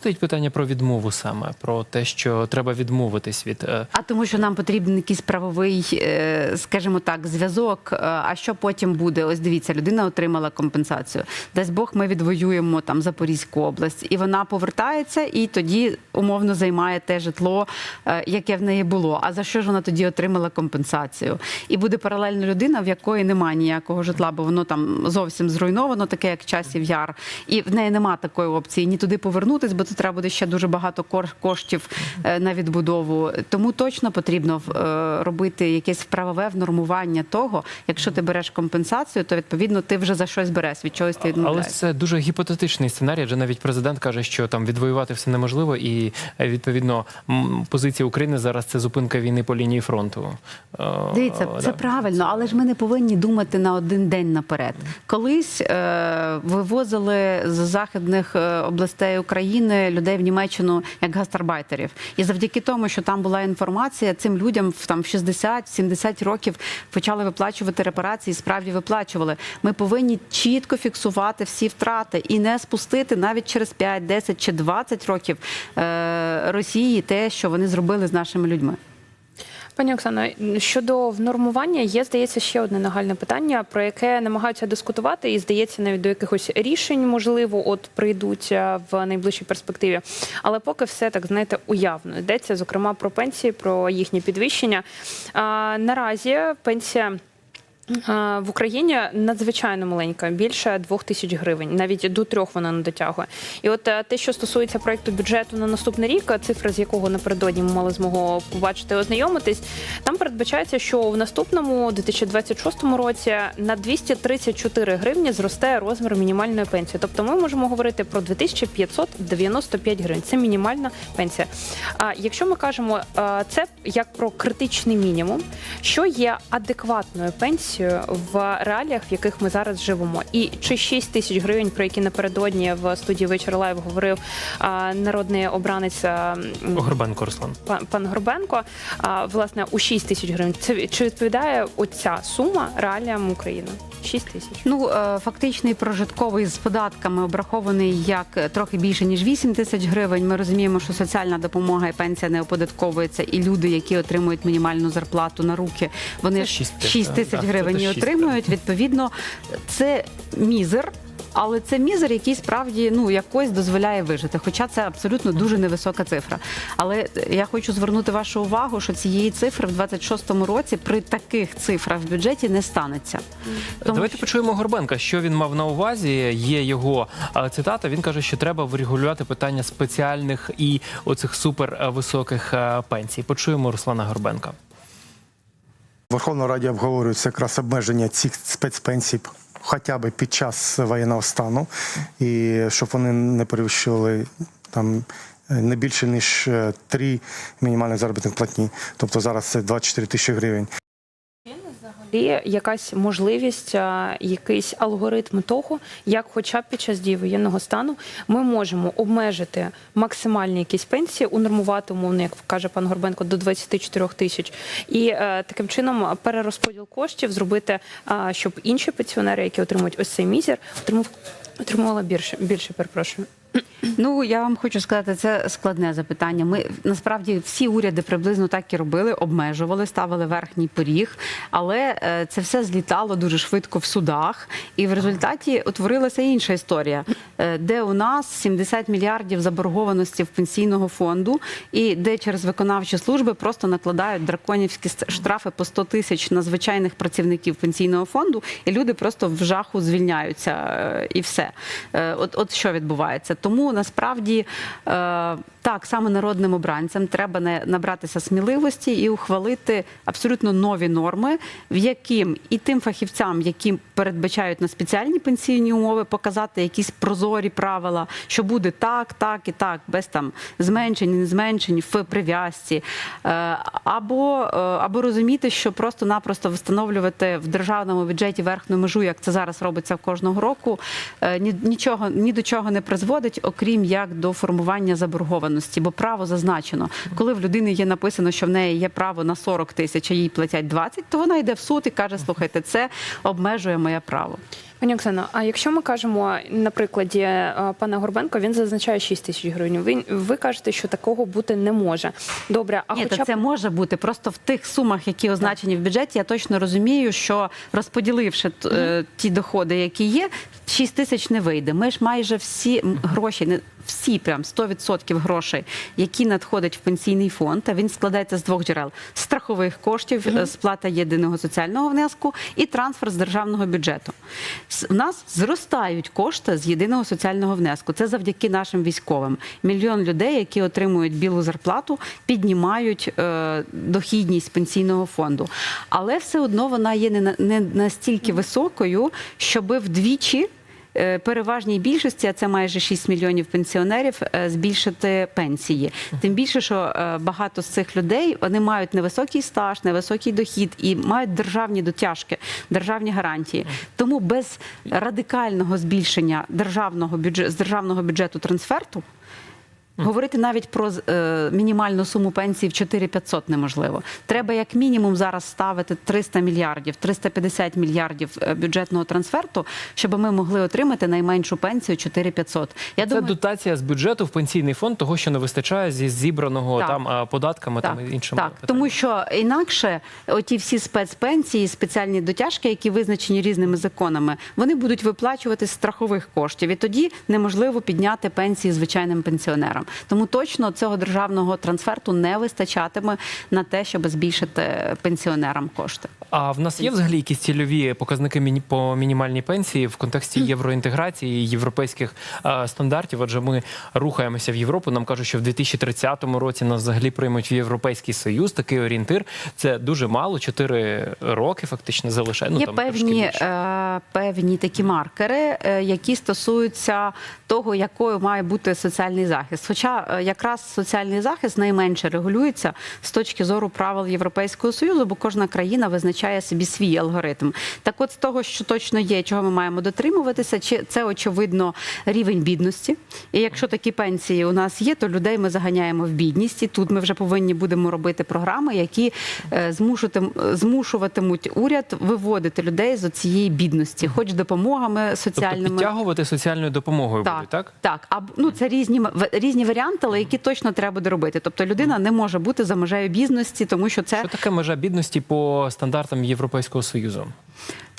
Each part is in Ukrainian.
Стоїть питання про відмову саме, про те, що треба відмовитись від е, А тому, що нам потрібен якийсь правовий, е, скажімо так, зв'язок. Е, А що потім буде? Ось дивіться, людина отримала компенсацію. Дасть Бог, ми відвоюємо там Запорізьку область, і вона повертається, і тоді умовно займає те житло, яке в неї було. А за що ж вона тоді отримала компенсацію? І буде паралельно людина, в якої немає ніякого житла, бо воно там зовсім зруйновано, таке як часів яр, і в неї немає такої опції ні туди повернутись, бо тут треба буде ще дуже багато кор- коштів е, на відбудову. Тому точно потрібно е, робити якесь правове внормування того, якщо ти береш компенсацію, то відповідно ти вже за щось береш, від чогось ти Але це дуже гіпотетичний сценарій, адже навіть президент каже, що там відвоювати все неможливо, і е, відповідно позиція України зараз це зупинка війни по лінії фронту. Дивіться, це да. правильно, але ж ми не повинні думати на один день наперед. Колись е, вивозили з західних областей України людей в Німеччину як гастарбайтерів. І завдяки тому, що там була інформація, цим людям в там в 60-70 років почали виплачувати репарації, справді виплачували. Ми повинні чітко фіксувати всі втрати і не спустити навіть через 5, 10 чи 20 років е, Росії те, що вони зробили з нашими людьми. Пані Оксано, щодо внормування, є здається ще одне нагальне питання, про яке намагаються дискутувати, і здається, навіть до якихось рішень можливо, от прийдуть е, в найближчій перспективі. Але поки все так знаєте уявно йдеться, зокрема про пенсії, про їхнє підвищення. А, наразі пенсія. В Україні надзвичайно маленька, більше двох тисяч гривень, навіть до трьох вона не дотягує. І от е, те, що стосується проекту бюджету на наступний рік, цифра з якого напередодні ми мали змогу побачити ознайомитись, там передбачається, що в наступному 2026 році на 234 гривні зросте розмір мінімальної пенсії. Тобто ми можемо говорити про 2595 гривень. Це мінімальна пенсія. А якщо ми кажемо е, це як про критичний мінімум, що є адекватною пенсією в реаліях, в яких ми зараз живемо, і чи 6 тисяч гривень, про які напередодні в студії вечір лайв говорив е, народний обранець. е, Горбенко Руслан. пан, пан Горбенко, а, власне, у 6 тисяч гривень. Це чи відповідає оця сума реаліям України? 6 тисяч. Ну, е, фактичний прожитковий з податками обрахований як е, трохи більше ніж 8 тисяч гривень. Ми розуміємо, що соціальна допомога і пенсія не оподатковується, і люди, які отримують мінімальну зарплату на руки, вони Це ж шість тисяч, 6 тисяч так, гривень і отримують. Відповідно, це мізер. Але це мізер, який справді ну якось дозволяє вижити. Хоча це абсолютно дуже невисока цифра. Але я хочу звернути вашу увагу, що цієї цифри в 26-му році при таких цифрах в бюджеті не станеться. Тому Давайте що- почуємо Горбенка, що він мав на увазі. Є його е, цитата. Він каже, що треба врегулювати питання спеціальних і оцих супервисоких е, пенсій. Почуємо Руслана Горбенка. Верховна Раді обговорюється якраз обмеження цих спецпенсій хоча б під час воєнного стану, і щоб вони не перевищували там е, не більше ніж е, три мінімальних заробітних платні. Тобто зараз це 24 тисячі гривень. Є якась можливість, а, якийсь алгоритм того, як, хоча б під час дії воєнного стану, ми можемо обмежити максимальні якісь пенсії, унормувати умовно, як каже пан Горбенко, до 24 тисяч, і е, таким чином перерозподіл коштів зробити, а, щоб інші пенсіонери, які отримують ось цей мізер, отримували більше. Більше перепрошую. Ну я вам хочу сказати, це складне запитання. Ми насправді всі уряди приблизно так і робили, обмежували, ставили верхній поріг, але е, це все злітало дуже швидко в судах, і в результаті утворилася інша історія, е, де у нас 70 мільярдів заборгованості в пенсійного фонду, і де через виконавчі служби просто накладають драконівські штрафи по 100 тисяч на звичайних працівників пенсійного фонду, і люди просто в жаху звільняються, е, і все. От, от що відбувається. Тому насправді е, так саме народним обранцям треба не набратися сміливості і ухвалити абсолютно нові норми, в яким і тим фахівцям, які передбачають на спеціальні пенсійні умови, показати якісь прозорі правила, що буде так, так і так, без там зменшень, не зменшень в прив'язці, Е, або, е, або розуміти, що просто-напросто встановлювати в державному бюджеті верхню межу, як це зараз робиться кожного року, нічого ні до чого не призводить, окрім як до формування заборгованості, бо право зазначено. Коли в людини є написано, що в неї є право на 40 тисяч, а їй платять 20, то вона йде в суд і каже: слухайте, це обмежує моє право. Пані Оксано, а якщо ми кажемо на прикладі е, пана Горбенко, він зазначає 6 тисяч гривень. Ви, ви кажете, що такого бути не може. Добре, а Ні, хоча це може бути просто в тих сумах, які означені в бюджеті. Я точно розумію, що розподіливши е, ті доходи, які є, 6 тисяч не вийде. Ми ж майже всі гроші, не всі прям 100% грошей, які надходять в пенсійний фонд. А він складається з двох джерел: страхових коштів, е, сплата єдиного соціального внеску і трансфер з державного бюджету. У нас зростають кошти з єдиного соціального внеску. Це завдяки нашим військовим. Мільйон людей, які отримують білу зарплату, піднімають е, дохідність пенсійного фонду. Але все одно вона є не, не настільки високою, щоби вдвічі. Е, Переважній більшості, а це майже 6 мільйонів пенсіонерів, е, збільшити пенсії. Тим більше, що е, багато з цих людей вони мають невисокий стаж, невисокий дохід і мають державні дотяжки, державні гарантії. Тому без радикального збільшення державного бюджету з державного бюджету трансферту. Говорити навіть про е, мінімальну суму пенсії в 4500 неможливо. Треба як мінімум зараз ставити 300 мільярдів, 350 мільярдів е, бюджетного трансферту, щоб ми могли отримати найменшу пенсію 4500. Я Це дотація з бюджету в пенсійний фонд того, що не вистачає зі зібраного Так. там податками так, там і іншими. так, питаннями. тому що інакше оті всі спецпенсії, спеціальні дотяжки, які визначені різними законами, вони будуть виплачувати з страхових коштів, і тоді неможливо підняти пенсії звичайним пенсіонерам. Тому точно цього державного трансферту не вистачатиме на те, щоб збільшити пенсіонерам кошти. А в нас є взагалі якісь цільові показники по мінімальній пенсії в контексті євроінтеграції, європейських е, стандартів? Адже ми рухаємося в Європу. Нам кажуть, що в 2030 році нас взагалі приймуть в Європейський Союз. Такий орієнтир. Це дуже мало, 4 роки фактично залишає. Ну, Є там, певні, е, певні такі маркери, е, які стосуються того, якою має бути соціальний захист. Хоча е, якраз соціальний захист найменше регулюється з точки зору правил Європейського союзу, бо кожна країна визначає собі свій алгоритм. Так, от з того, що точно є, чого ми маємо дотримуватися, чи це очевидно рівень бідності. І якщо такі пенсії у нас є, то людей ми заганяємо в бідність. І тут ми вже повинні будемо робити програми, які е, змушуватимуть уряд виводити людей з цієї бідності, хоч допомогами Тобто соціальними. підтягувати соціальною допомогою Так, будуть, так? так. А ну це різні в- різні варіанти, але які точно треба буде робити. Тобто людина не може бути за межею бідності, тому що це Що таке межа бідності по стандартам Європейського Союзу?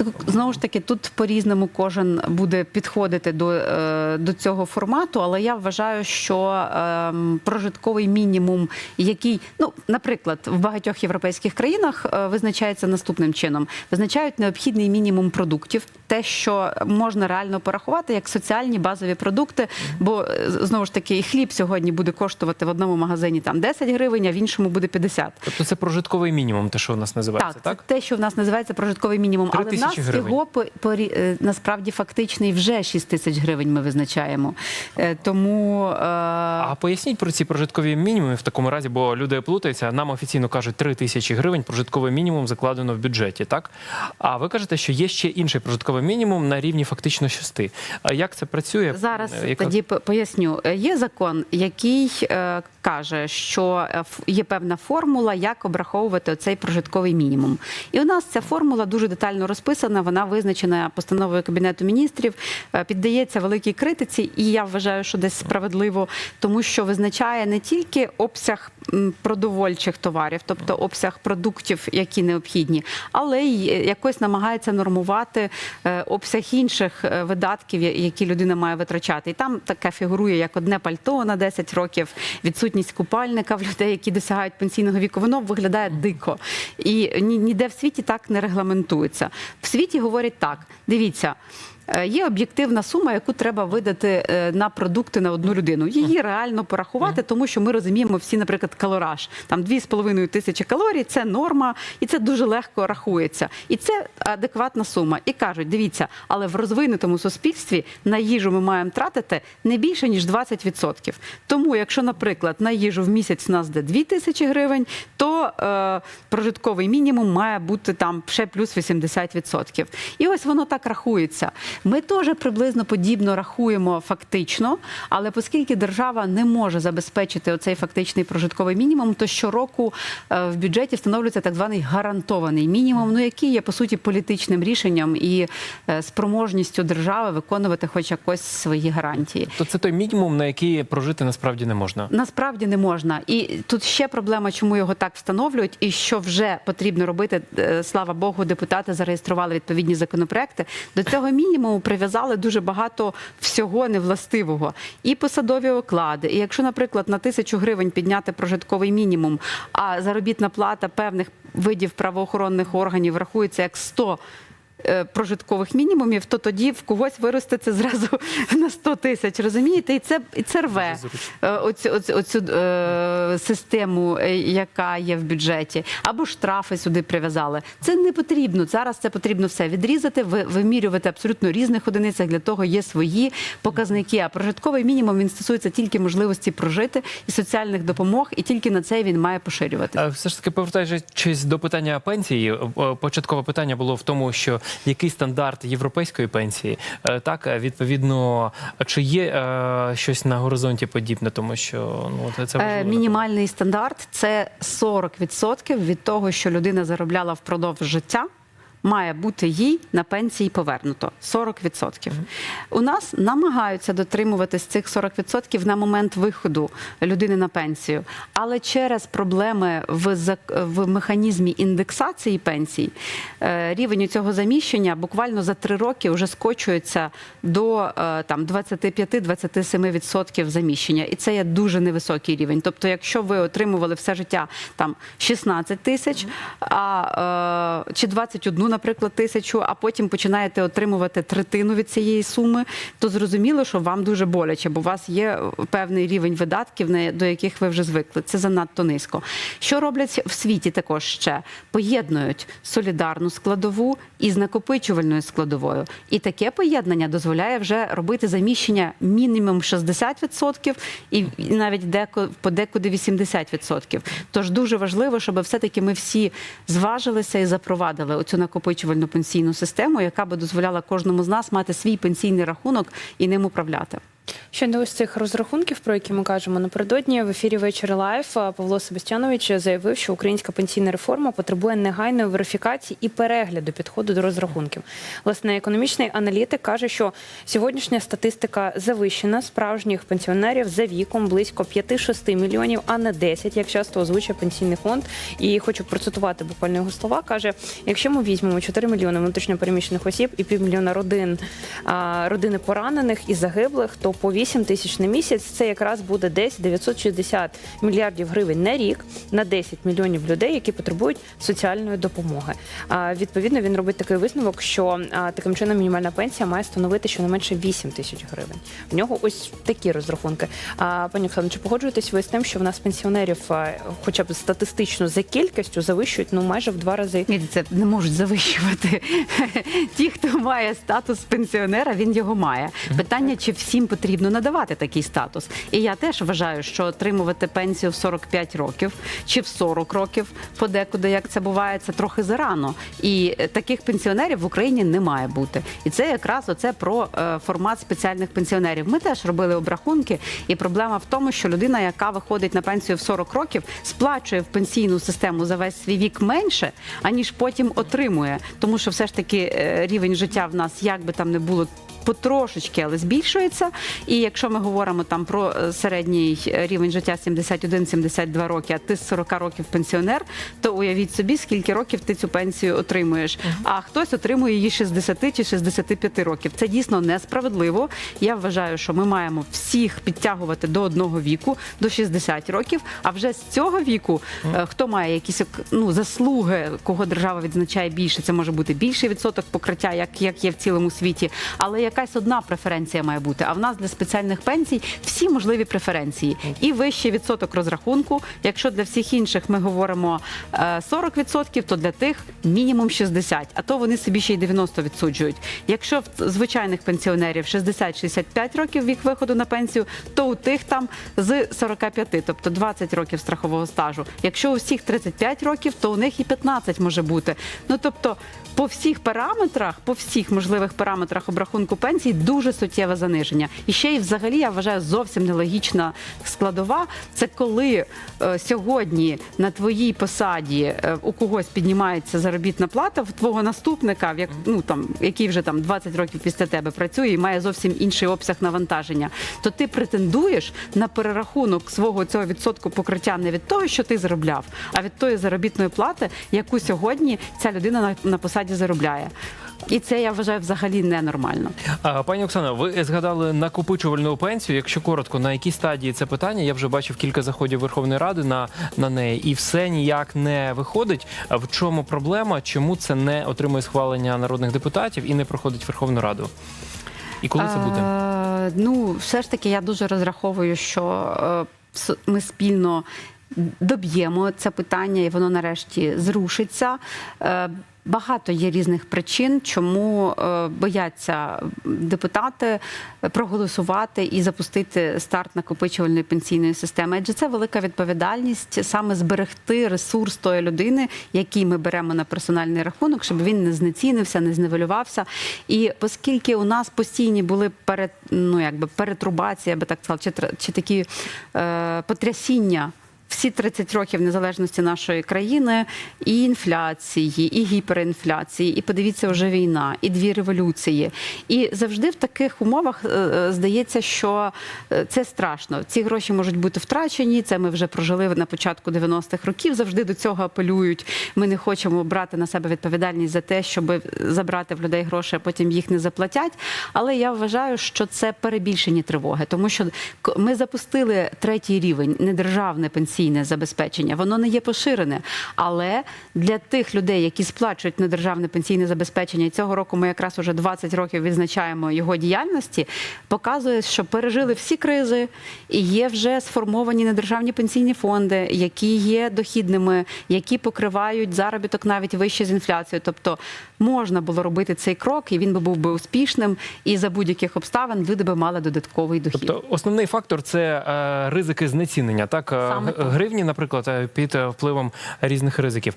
Так, знову ж таки, тут по-різному кожен буде підходити до, е, до цього формату, але я вважаю, що ем, прожитковий мінімум, який, ну, наприклад, в багатьох європейських країнах е, визначається наступним чином: визначають необхідний мінімум продуктів, те, що можна реально порахувати як соціальні базові продукти. Бо е, знову ж таки, і хліб сьогодні буде коштувати в одному магазині там 10 гривень, а в іншому буде 50. Тобто це прожитковий мінімум, те, що у нас називається, Так, так? це те, що в нас називається прожитковий мінімум. Але в нас тисячі гривень. його по, по, рі- е, насправді фактичний вже 6 тисяч гривень ми визначаємо. Е, Тому е, А поясніть про ці прожиткові мінімуми в такому разі, бо люди плутаються. Нам офіційно кажуть 3 тисячі гривень прожитковий мінімум закладено в бюджеті, так? А ви кажете, що є ще інший прожитковий мінімум на рівні фактично 6. А як це працює? Зараз яка- тоді поясню. Є закон, який каже, що е, є певна формула, як обраховувати цей прожитковий мінімум. І у нас ця формула дуже детально розписана. Вона визначена постановою кабінету міністрів, е, піддається великій критиці, і я вважаю, що десь справедливо, тому що визначає не тільки обсяг продовольчих товарів, тобто обсяг продуктів, які необхідні, але й е, якось намагається нормувати е, обсяг інших е, видатків, які людина має витрачати. І там таке фігурує як одне пальто на 10 років, відсутність купальника в людей, які досягають пенсійного віку. Воно виглядає дико. І ні- ніде в світі так не регламентується. В світі говорять так: дивіться. Е, Є об'єктивна сума, яку треба видати е, на продукти на одну людину. Її реально порахувати, тому що ми розуміємо всі, наприклад, калораж. Там 2,5 тисячі калорій це норма, і це дуже легко рахується. І це адекватна сума. І кажуть, дивіться, але в розвинутому суспільстві на їжу ми маємо тратити не більше ніж 20%. Тому, якщо, наприклад, на їжу в місяць у нас де 2 тисячі гривень, то е, прожитковий мінімум має бути там ще плюс 80%. І ось воно так рахується. Ми теж приблизно подібно рахуємо фактично, але оскільки держава не може забезпечити оцей фактичний прожитковий мінімум, то щороку е, в бюджеті встановлюється так званий гарантований мінімум, ну який є по суті політичним рішенням і е, спроможністю держави виконувати хоч якось свої гарантії. То це той мінімум, на який прожити насправді не можна. Насправді не можна. І тут ще проблема, чому його так встановлюють, і що вже потрібно робити. Е, Слава Богу, депутати зареєстрували відповідні законопроекти. До цього мінімуму прив'язали дуже багато всього невластивого. І посадові оклади. І якщо, наприклад, на тисячу гривень підняти прожитковий мінімум, а заробітна плата певних видів правоохоронних органів рахується як 100 е, прожиткових мінімумів, то тоді в когось виросте це зразу на 100 тисяч. Розумієте? І це і це рве е, оцю, оцю, оцю е, систему, е, яка є в бюджеті, або штрафи сюди прив'язали. Це не потрібно. Зараз це потрібно все відрізати, ви- вимірювати абсолютно різних одиницях. Для того є свої показники. А прожитковий мінімум він стосується тільки можливості прожити і соціальних допомог, і тільки на це він має поширювати. Е, Все ж таки, повертаючись до питання пенсії, е, початкове питання було в тому, що який стандарт європейської пенсії, Е, так е, відповідно, чи є е, щось на горизонті подібне, тому що ну це- важливо. Мінімальний стандарт це 40% від того, що людина заробляла впродовж життя. Має бути їй на пенсії повернуто 40%. У нас намагаються дотримуватись цих 40% на момент виходу людини на пенсію, але через проблеми в, зак- в механізмі індексації пенсій е, рівень цього заміщення буквально за три роки вже скочується до е, там 25-27% заміщення, і це є дуже невисокий рівень. Тобто, якщо ви отримували все життя там 16 тисяч, а е, чи 21, наприклад, тисячу, а потім починаєте отримувати третину від цієї суми, то зрозуміло, що вам дуже боляче, бо у вас є певний рівень видатків, до яких ви вже звикли. Це занадто низько. Що роблять в світі також ще? Поєднують солідарну складову із накопичувальною складовою. І таке поєднання дозволяє вже робити заміщення мінімум 60% і навіть деко, подекуди 80%. Тож дуже важливо, щоб все-таки ми всі зважилися і запровадили оцю накопичувальну пенсійну систему, яка би дозволяла кожному з нас мати свій пенсійний рахунок і ним управляти. Щодо ось цих розрахунків, про які ми кажемо напередодні, в ефірі вечір лайф Павло Себастьянович заявив, що українська пенсійна реформа потребує негайної верифікації і перегляду підходу до розрахунків. Власне, економічний аналітик каже, що сьогоднішня статистика завищена справжніх пенсіонерів за віком близько 5-6 мільйонів, а не 10, як часто озвучує пенсійний фонд. І хочу процитувати буквально його слова. каже: якщо ми візьмемо 4 мільйони внутрішньопереміщених осіб і півмільйона родин родини поранених і загиблих, то по 8 тисяч на місяць це якраз буде десь 960 мільярдів гривень на рік на 10 мільйонів людей, які потребують соціальної допомоги. А, відповідно, він робить такий висновок, що а, таким чином мінімальна пенсія має становити щонайменше 8 тисяч гривень. В нього ось такі розрахунки. А, пані Оксано, чи погоджуєтесь ви з тим, що в нас пенсіонерів, а, хоча б статистично за кількістю, завищують ну майже в два рази? Ні, Це не можуть завищувати. Ті, хто має статус пенсіонера, він його має. Питання, чи всім потрібно надавати такий статус. І я теж вважаю, що отримувати пенсію в 45 років чи в 40 років, подекуди, як це буває, це трохи зарано. І е, таких пенсіонерів в Україні не має бути. І це якраз оце про е, формат спеціальних пенсіонерів. Ми теж робили обрахунки, і проблема в тому, що людина, яка виходить на пенсію в 40 років, сплачує в пенсійну систему за весь свій вік менше, аніж потім отримує. Тому що все ж таки е, рівень життя в нас, як би там не було. Потрошечки, але збільшується. І якщо ми говоримо там про е, середній е, рівень життя 71-72 роки, а ти з 40 років пенсіонер, то уявіть собі, скільки років ти цю пенсію отримуєш. А хтось отримує її 60 чи 65 років. Це дійсно несправедливо. Я вважаю, що ми маємо всіх підтягувати до одного віку, до 60 років. А вже з цього віку, е, хто має якісь ну, заслуги, кого держава відзначає більше, це може бути більший відсоток покриття, як, як є в цілому світі. Але якась одна преференція має бути. А в нас для спеціальних пенсій всі можливі преференції. І вищий відсоток розрахунку. Якщо для всіх інших ми говоримо е, 40%, то для тих мінімум 60%. А то вони собі ще й 90% відсуджують. Якщо в звичайних пенсіонерів 60-65 років вік виходу на пенсію, то у тих там з 45, тобто 20 років страхового стажу. Якщо у всіх 35 років, то у них і 15 може бути. Ну тобто, по всіх параметрах, по всіх можливих параметрах обрахунку пенсій дуже суттєве заниження. І ще й взагалі я вважаю зовсім нелогічна складова. Це коли е, сьогодні на твоїй посаді е, у когось піднімається заробітна плата в твого наступника, в як ну там який вже там 20 років після тебе працює і має зовсім інший обсяг навантаження, то ти претендуєш на перерахунок свого цього відсотку покриття не від того, що ти заробляв, а від тої заробітної плати, яку сьогодні ця людина на, на посаді заробляє. І це я вважаю взагалі ненормально. А, Пані Оксано, ви згадали накопичувальну пенсію. Якщо коротко, на якій стадії це питання? Я вже бачив кілька заходів Верховної Ради на, на неї, і все ніяк не виходить. В чому проблема? Чому це не отримує схвалення народних депутатів і не проходить Верховну Раду? І коли це буде? Е, ну, все ж таки, я дуже розраховую, що е, ми спільно доб'ємо це питання, і воно нарешті зрушиться. Багато є різних причин, чому е, бояться депутати проголосувати і запустити старт накопичувальної пенсійної системи. Адже це велика відповідальність саме зберегти ресурс тої людини, який ми беремо на персональний рахунок, щоб він не знецінився, не зневелювався. І оскільки у нас постійні були перед, ну, якби перетрубації, я би так сказала, чи, чи такі е, потрясіння. Всі 30 років незалежності нашої країни, і інфляції, і гіперінфляції, і подивіться, вже війна, і дві революції. І завжди в таких умовах е, е, здається, що е, це страшно. Ці гроші можуть бути втрачені. Це ми вже прожили на початку 90-х років. Завжди до цього апелюють. Ми не хочемо брати на себе відповідальність за те, щоб забрати в людей гроші, а потім їх не заплатять. Але я вважаю, що це перебільшені тривоги, тому що ми запустили третій рівень недержавне пенсійне забезпечення. Воно не є поширене. Але для тих людей, які сплачують недержавне пенсійне забезпечення, і цього року ми якраз уже 20 років відзначаємо його діяльності, показує, що пережили всі кризи і є вже сформовані недержавні пенсійні фонди, які є дохідними, які покривають заробіток навіть вище з інфляцією. Тобто можна було робити цей крок, і він би був би успішним. І за будь-яких обставин люди би мали додатковий дохід. Тобто основний фактор це е, ризики знецінення, так Е, Саме. Гривні, наприклад, е, під е, впливом різних ризиків.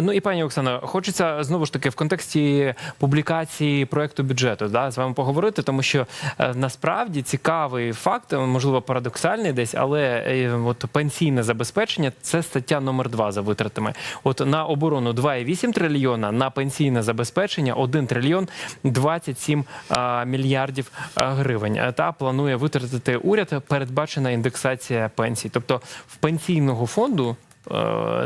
Ну і пані Оксана, хочеться знову ж таки в контексті публікації проекту бюджету да, з вами поговорити, тому що е, насправді цікавий факт, можливо, парадоксальний десь, але от пенсійне забезпечення це стаття номер 2 за витратами. От на оборону 2,8 трильйона, на пенсійне забезпечення 1 трильйон 27 а, мільярдів гривень. Та планує витратити уряд передбачена індексація пенсій. Тобто в пенсійного фонду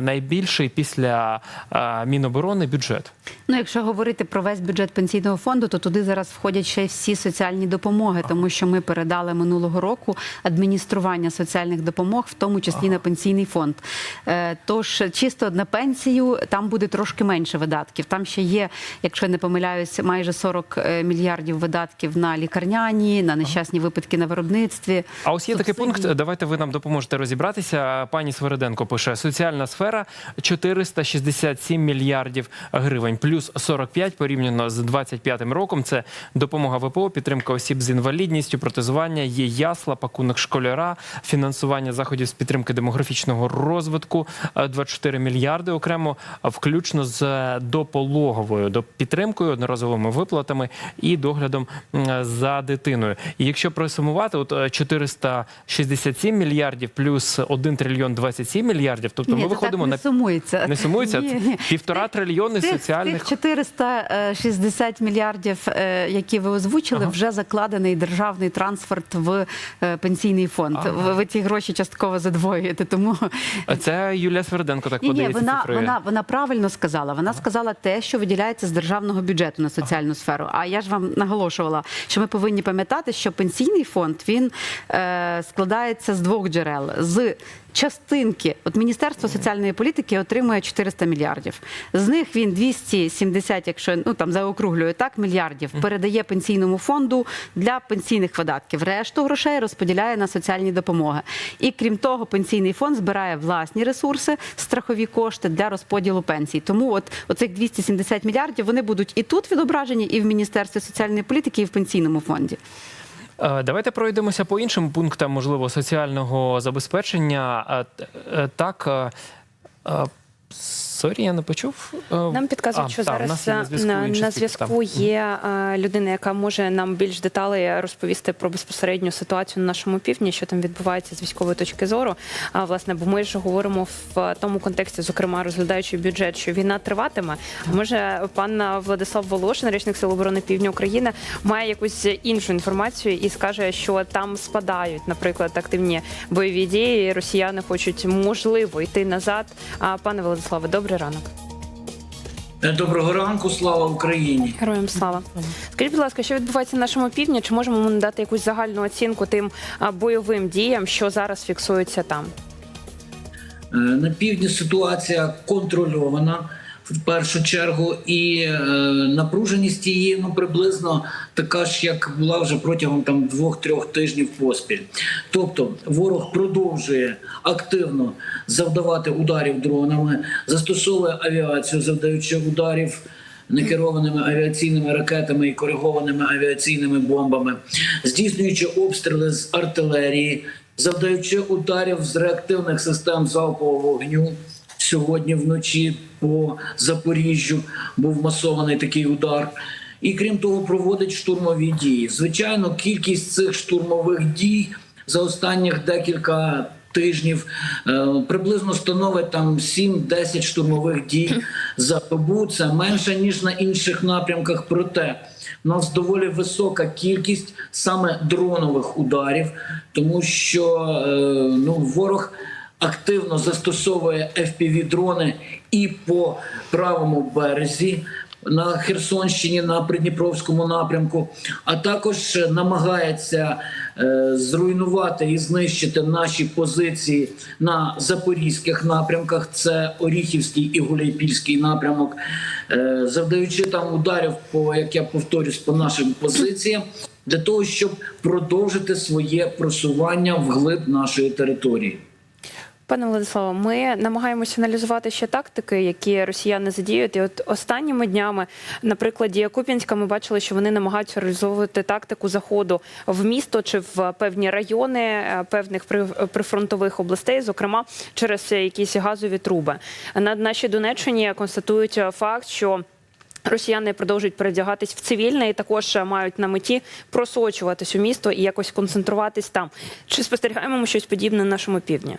найбільший після е, Міноборони бюджет. Ну, якщо говорити про весь бюджет пенсійного фонду, то туди зараз входять ще всі соціальні допомоги, тому що ми передали минулого року адміністрування соціальних допомог, в тому числі на пенсійний фонд. Е, Тож чисто на пенсію там буде трошки менше видатків. Там ще є, якщо я не помиляюсь, майже 40 е, мільярдів видатків на лікарняні, на нещасні випадки на виробництві. А ось є такий пункт. Давайте ви нам допоможете розібратися. Пані Свериденко пише: соціальна сфера 467 мільярдів гривень, плюс 45 порівняно з 25 роком. Це допомога ВПО, підтримка осіб з інвалідністю, протезування, є ясла, пакунок школяра, фінансування заходів з підтримки демографічного розвитку е, 24 мільярди окремо, включно з е, допологовою до підтримкою, одноразовими виплатами і доглядом за дитиною. І якщо просумувати, от е, 467 мільярдів плюс 1 трильйон 27 мільярдів, тобто Ні, ми виходимо так не на сумується. не сумується Ні, ні. півтора трильйони Тих- соціальних. Тих 460 мільярдів, е, які ви озвучили, вже закладений державний трансферт в е, пенсійний фонд. Ага. Ви, ці гроші частково задвоюєте. Тому А Це Юлія Сверденко так ні, ні, подається вона, цифрою. вона, вона правильно сказала. Вона сказала те, що виділяється з державного бюджету на соціальну сферу. А я ж вам наголошувала, що ми повинні пам'ятати, що пенсійний фонд він е, складається з двох джерел. з Частинки, от міністерство. Соціальної політики отримує 400 мільярдів. З них він 270, якщо ну там заокруглюю так, мільярдів передає пенсійному фонду для пенсійних видатків. Решту грошей розподіляє на соціальні допомоги. І крім того, пенсійний фонд збирає власні ресурси, страхові кошти для розподілу пенсій. Тому от оцих 270 мільярдів вони будуть і тут відображені, і в Міністерстві соціальної політики, і в пенсійному фонді. Е, Давайте пройдемося по іншим пунктам, можливо, соціального забезпечення. Е, т- е, Так. Е, е, Сорі, я не почув. Е, Нам підказують, а, що та, зараз на зв'язку на, на зв'язку є е, людина, яка може нам більш деталей розповісти про безпосередню ситуацію на нашому півдні, що там відбувається з військової точки зору. А власне, бо ми ж говоримо в тому контексті, зокрема розглядаючи бюджет, що війна триватиме. Може, пан Владислав Волошин, речник Сил оборони Півдня України, має якусь іншу інформацію і скаже, що там спадають, наприклад, активні бойові дії. і Росіяни хочуть можливо йти назад. А пане Владиславе, добрий ранок. Доброго ранку, слава Україні. Героям слава. Скажіть, будь ласка, що відбувається на нашому півдні? Чи можемо ми надати якусь загальну оцінку тим бойовим діям, що зараз фіксується там? Е, На півдні ситуація контрольована в першу чергу, і е, напруженість її ну приблизно така ж, як була вже протягом там двох-трьох тижнів поспіль. Тобто ворог продовжує активно завдавати ударів дронами, застосовує авіацію, завдаючи ударів. Некерованими авіаційними ракетами і коригованими авіаційними бомбами, здійснюючи обстріли з артилерії, завдаючи ударів з реактивних систем залпового вогню. Сьогодні вночі по Запоріжжю був масований такий удар. І крім того, проводить штурмові дії. Звичайно, кількість цих штурмових дій за останніх декілька тижнів е, приблизно становить там 7-10 штурмових дій за добу. Це менше ніж на інших напрямках. Проте у нас доволі висока кількість саме дронових ударів, тому що е, ну ворог активно застосовує fpv дрони і по правому березі. На Херсонщині на Придніпровському напрямку, а також намагається е, зруйнувати і знищити наші позиції на запорізьких напрямках. Це Оріхівський і Гуляйпільський напрямок, е, завдаючи там ударів по як я повторюсь, по нашим позиціям, для того, щоб продовжити своє просування вглиб нашої території. Пане Владиславе, ми намагаємося аналізувати ще тактики, які росіяни задіють. І от останніми днями, на прикладі Куп'янська, ми бачили, що вони намагаються реалізовувати тактику заходу в місто чи в певні райони е, певних при- прифронтових областей, зокрема через якісь газові труби. На нашій Донеччині констатують е, факт, що Росіяни продовжують передягатись в цивільне і також е, мають на меті просочуватись у місто і якось концентруватись там. Чи спостерігаємо ми щось подібне на нашому півдні?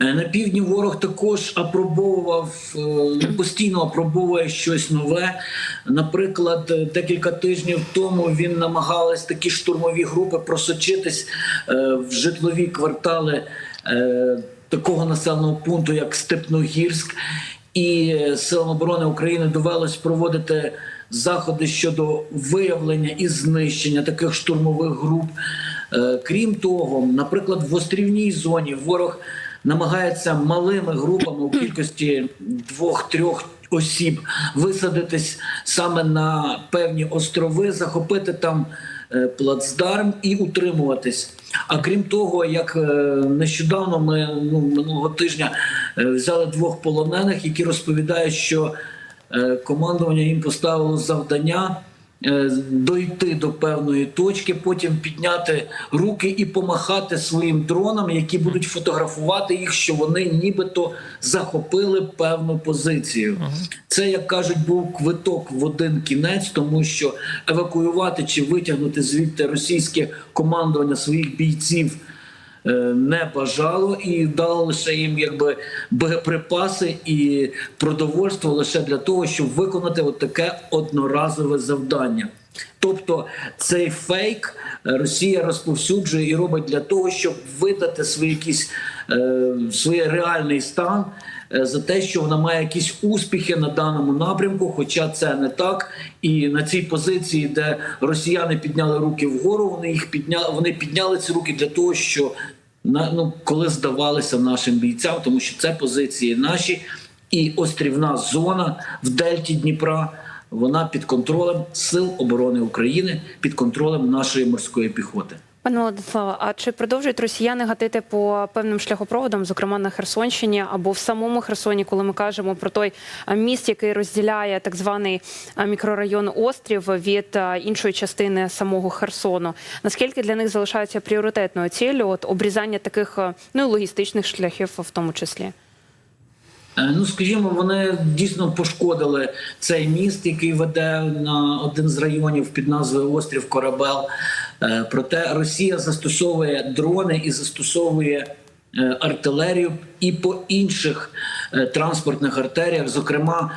Е, На півдні ворог також апробовував е, постійно апробовує щось нове. Наприклад, е, декілька тижнів тому він намагались такі штурмові групи просочитись в житлові квартали такого населеного пункту, як Степногірськ, і силам оборони України довелось проводити заходи щодо виявлення і знищення таких штурмових груп. Крім того, наприклад, в острівній зоні ворог намагається малими групами у кількості двох-трьох осіб висадитись саме на певні острови, захопити там е, плацдарм і утримуватись. А крім того, як е, нещодавно ми ну, минулого тижня е, взяли двох полонених, які розповідають, що командування їм поставило завдання дойти до певної точки, потім підняти руки і помахати своїм дронам, які будуть фотографувати їх, що вони нібито захопили певну позицію. Це, як кажуть, був квиток в один кінець, тому що евакуювати чи витягнути звідти російське командування своїх бійців. Е, Не бажало і дало лише їм якби боєприпаси і продовольство лише для того, щоб виконати таке одноразове завдання. Тобто цей фейк Росія розповсюджує і робить для того, щоб видати свій якийсь е, свій реальний стан за те, що вона має якісь успіхи на даному напрямку, хоча це не так. І на цій позиції, де росіяни підняли руки вгору, вони їх підняли, вони підняли ці руки для того, що на ну коли здавалися нашим бійцям, тому що це позиції наші, і острівна зона в дельті Дніпра. Вона під контролем сил оборони України, під контролем нашої морської піхоти. Пане Владиславе, а чи продовжують росіяни гатити по певним шляхопроводам, зокрема на Херсонщині або в самому Херсоні, коли ми кажемо про той міст, який розділяє так званий мікрорайон Острів від іншої частини самого Херсону? Наскільки для них залишається пріоритетною ціллю от обрізання таких ну логістичних шляхів, в тому числі? Е, Ну, скажімо, вони дійсно пошкодили цей міст, який веде на один з районів під назвою Острів Корабел. Е, Проте Росія застосовує дрони і застосовує е, артилерію і по інших транспортних артеріях, зокрема,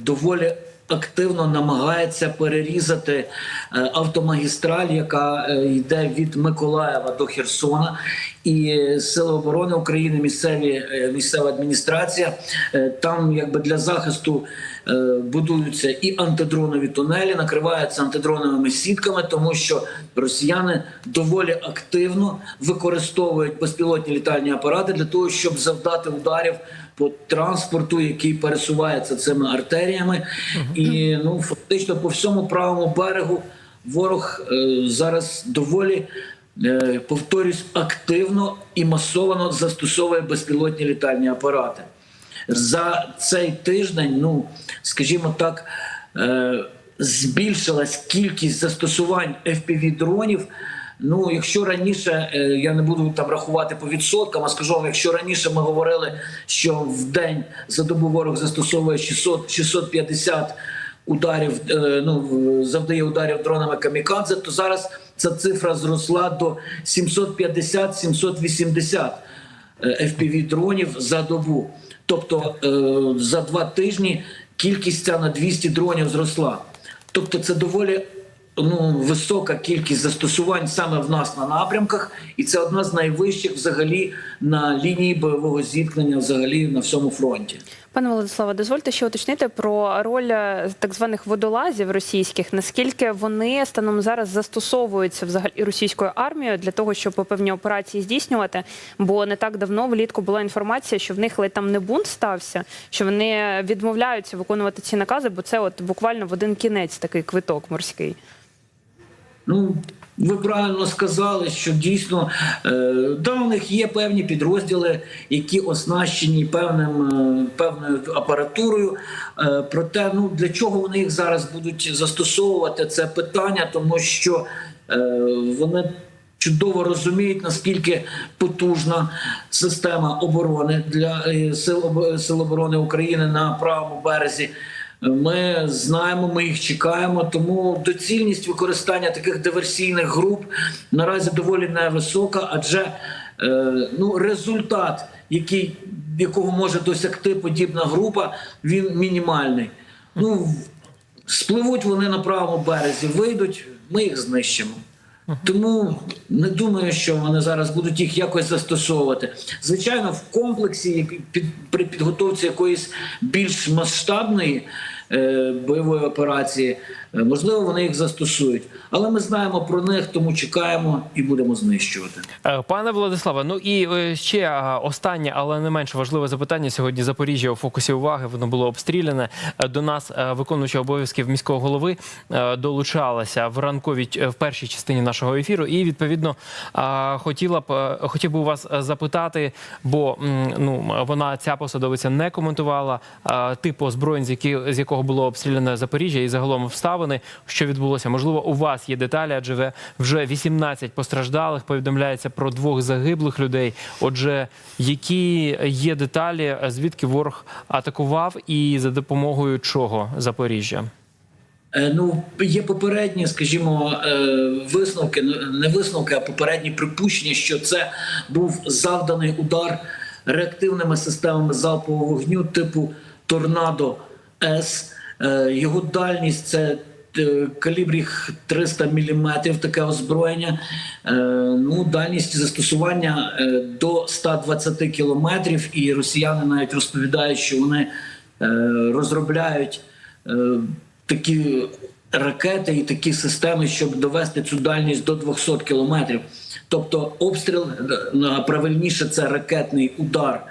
доволі. Активно намагається перерізати е, автомагістраль, яка е, йде від Миколаєва до Херсона, і Сили оборони України, місцеві е, місцева адміністрація е, там, якби для захисту е, будуються і антидронові тунелі, накриваються антидроновими сітками, тому що росіяни доволі активно використовують безпілотні літальні апарати для того, щоб завдати ударів по транспорту, який пересувається цими артеріями, і ну фактично по всьому правому берегу ворог е, зараз доволі. е, Повторюсь, активно і масовано застосовує безпілотні літальні апарати за цей тиждень. Ну скажімо так, е, збільшилась кількість застосувань fpv дронів. Ну, якщо раніше е, я не буду там рахувати по відсоткам, а скажу вам, якщо раніше ми говорили, що в день за добу ворог застосовує 600 650 ударів, е, ну завдає ударів дронами камікадзе, то зараз ця цифра зросла до 750-780 fpv дронів за добу. Тобто е, за два тижні кількість ця на 200 дронів зросла. Тобто, це доволі ну, висока кількість застосувань саме в нас на напрямках, і це одна з найвищих взагалі на лінії бойового зіткнення, взагалі на всьому фронті. Пане Владиславе, дозвольте ще уточнити про роль е, так званих водолазів російських. Наскільки вони станом зараз застосовуються взагалі російською армією для того, щоб певні операції здійснювати? Бо не так давно влітку була інформація, що в них ледь там не бунт стався, що вони відмовляються виконувати ці накази, бо це от буквально в один кінець такий квиток морський. Ну, ви правильно сказали, що дійсно е, да, у них є певні підрозділи, які оснащені певним, е, певною апаратурою. Е, проте, ну для чого вони їх зараз будуть застосовувати? Це питання, тому що вони. Чудово розуміють, наскільки потужна система оборони для сил сил оборони України на правому березі. Ми знаємо, ми їх чекаємо. Тому доцільність використання таких диверсійних груп наразі доволі невисока, адже е, ну результат, який якого може досягти подібна група, він мінімальний. Ну спливуть вони на правому березі, вийдуть, ми їх знищимо. Тому не думаю, що вони зараз будуть їх якось застосовувати. Звичайно, в комплексі під, при підготовці якоїсь більш масштабної е, бойової операції, можливо, вони їх застосують. Але ми знаємо про них, тому чекаємо і будемо знищувати. Е, Пане Владиславе, ну і е, ще е, останнє, але не менш важливе запитання. Сьогодні Запоріжжя у фокусі уваги. Воно було обстріляне. Е, До нас е, виконуюча обов'язків міського голови е, долучалася в ранковій е, в першій частині нашого ефіру. І відповідно е, хотіла б е, хотів би у вас е, запитати, бо ну вона ця посадовиця не коментувала е, типу озброєнь, з якого було обстріляне Запоріжжя, і загалом обставини, що відбулося. Можливо, у вас є деталі, адже вже 18 постраждалих. Повідомляється про двох загиблих людей. Отже, які є деталі, звідки ворог атакував, і за допомогою чого Запоріжжя? Е, Ну, є попередні, скажімо, е, висновки, ну, не висновки, а попередні припущення, що це був завданий удар реактивними системами залпового вогню типу Торнадо С. Е, Його дальність це калібрів 300 мм, таке озброєння. Е, Ну, дальність застосування е, до 120 кілометрів, і росіяни навіть розповідають, що вони розробляють. такі ракети і такі системи, щоб довести цю дальність до 200 кілометрів. Тобто обстріл правильніше це ракетний удар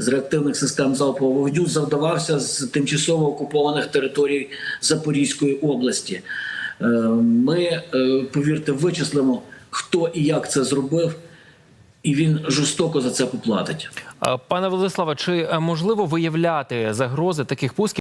з реактивних систем залпового вогню завдавався з тимчасово окупованих територій Запорізької області. Е, Ми, е, повірте, вичислимо, хто і як це зробив, і він жорстоко за це поплатить. Пане Владиславе, чи е, можливо виявляти загрози таких пусків?